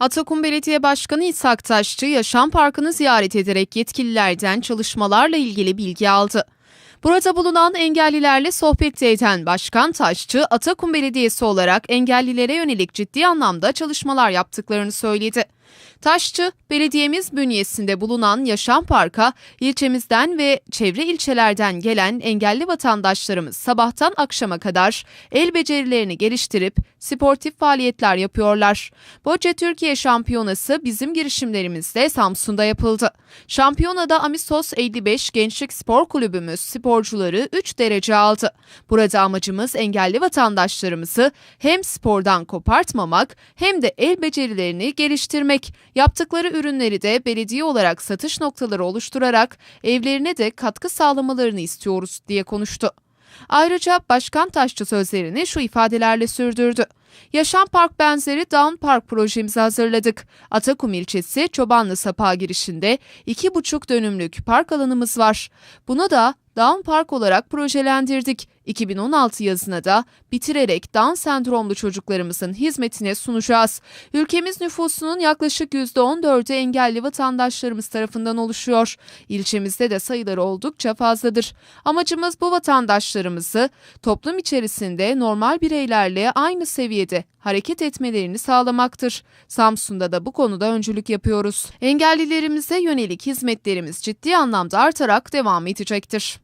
Atakum Belediye Başkanı İshak Taşçı, Yaşam Parkı'nı ziyaret ederek yetkililerden çalışmalarla ilgili bilgi aldı. Burada bulunan engellilerle sohbet eden Başkan Taşçı, Atakum Belediyesi olarak engellilere yönelik ciddi anlamda çalışmalar yaptıklarını söyledi. Taşçı, belediyemiz bünyesinde bulunan Yaşam Park'a ilçemizden ve çevre ilçelerden gelen engelli vatandaşlarımız sabahtan akşama kadar el becerilerini geliştirip sportif faaliyetler yapıyorlar. Bocce Türkiye Şampiyonası bizim girişimlerimizle Samsun'da yapıldı. Şampiyonada Amisos 55 Gençlik Spor Kulübümüz sporcuları 3 derece aldı. Burada amacımız engelli vatandaşlarımızı hem spordan kopartmamak hem de el becerilerini geliştirmek. Yaptıkları ürünleri de belediye olarak satış noktaları oluşturarak evlerine de katkı sağlamalarını istiyoruz diye konuştu. Ayrıca Başkan Taşçı sözlerini şu ifadelerle sürdürdü. Yaşam Park benzeri Down Park projemizi hazırladık. Atakum ilçesi Çobanlı Sapağı girişinde 2,5 dönümlük park alanımız var. Bunu da Down Park olarak projelendirdik. 2016 yazına da bitirerek Down sendromlu çocuklarımızın hizmetine sunacağız. Ülkemiz nüfusunun yaklaşık %14'ü engelli vatandaşlarımız tarafından oluşuyor. İlçemizde de sayıları oldukça fazladır. Amacımız bu vatandaşlarımızı toplum içerisinde normal bireylerle aynı seviyede hareket etmelerini sağlamaktır. Samsun'da da bu konuda öncülük yapıyoruz. Engellilerimize yönelik hizmetlerimiz ciddi anlamda artarak devam edecektir.